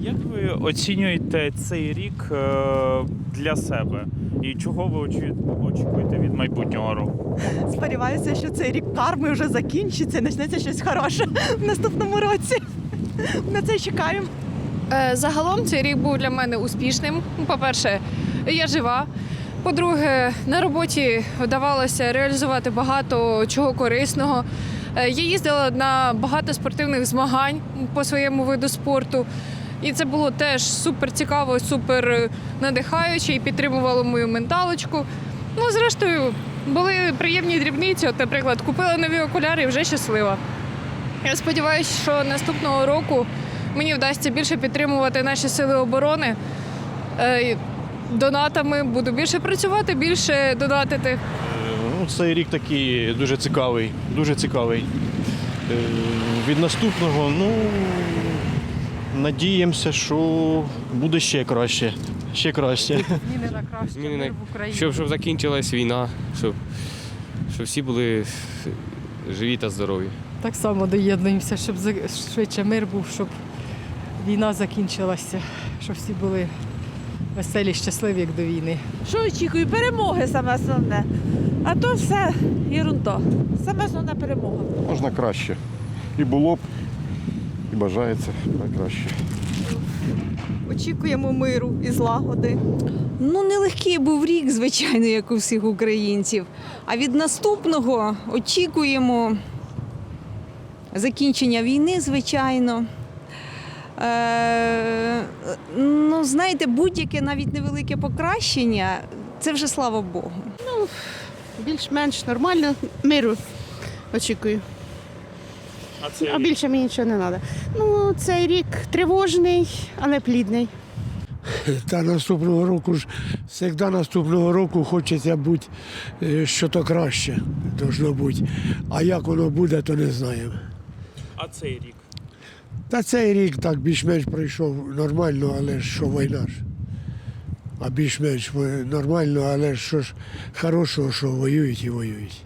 Як ви оцінюєте цей рік е, для себе? І чого ви очікуєте від майбутнього року? Сподіваюся, що цей рік карми вже закінчиться і почнеться щось хороше в наступному році. На це чекаємо. Е, Загалом цей рік був для мене успішним. По-перше, я жива. По-друге, на роботі вдавалося реалізувати багато чого корисного. Е, Я їздила на багато спортивних змагань по своєму виду спорту. І це було теж супер цікаво, супер е, надихаюче і підтримувало мою менталочку. Ну, зрештою, були приємні дрібниці. От, наприклад, купила нові окуляри і вже щаслива. Я сподіваюся, що наступного року мені вдасться більше підтримувати наші сили оборони. Е, Донатами буду більше працювати, більше донатити. Ну, цей рік такий дуже цікавий, дуже цікавий. Е, Від наступного, ну, надіємося, що буде ще краще. Ще краще. Зміни на краще, Зміни на- в Україні. Щоб, щоб закінчилась війна, щоб, щоб всі були живі та здорові. Так само доєднуємося, щоб швидше мир був, щоб війна закінчилася, щоб всі були веселі, щасливі, як до війни. Що очікую? Перемоги саме основне. А то все єрунда. Саме основне перемога. Можна краще. І було б, і бажається найкраще. Очікуємо миру і злагоди. Ну, нелегкий був рік, звичайно, як у всіх українців. А від наступного очікуємо закінчення війни, звичайно. Е, ну, знаєте, будь-яке навіть невелике покращення це вже слава Богу. Більш-менш нормально миру очікую. А цей А більше мені нічого не треба. Ну, цей рік тривожний, але плідний. Та наступного року ж завжди наступного року хочеться бути е, що то краще должно бути. А як воно буде, то не знаємо. А цей рік? Та цей рік так більш-менш пройшов нормально, але ж що війна ж. А більш-менш нормально, але ж що ж хорошого, що воюють і воюють.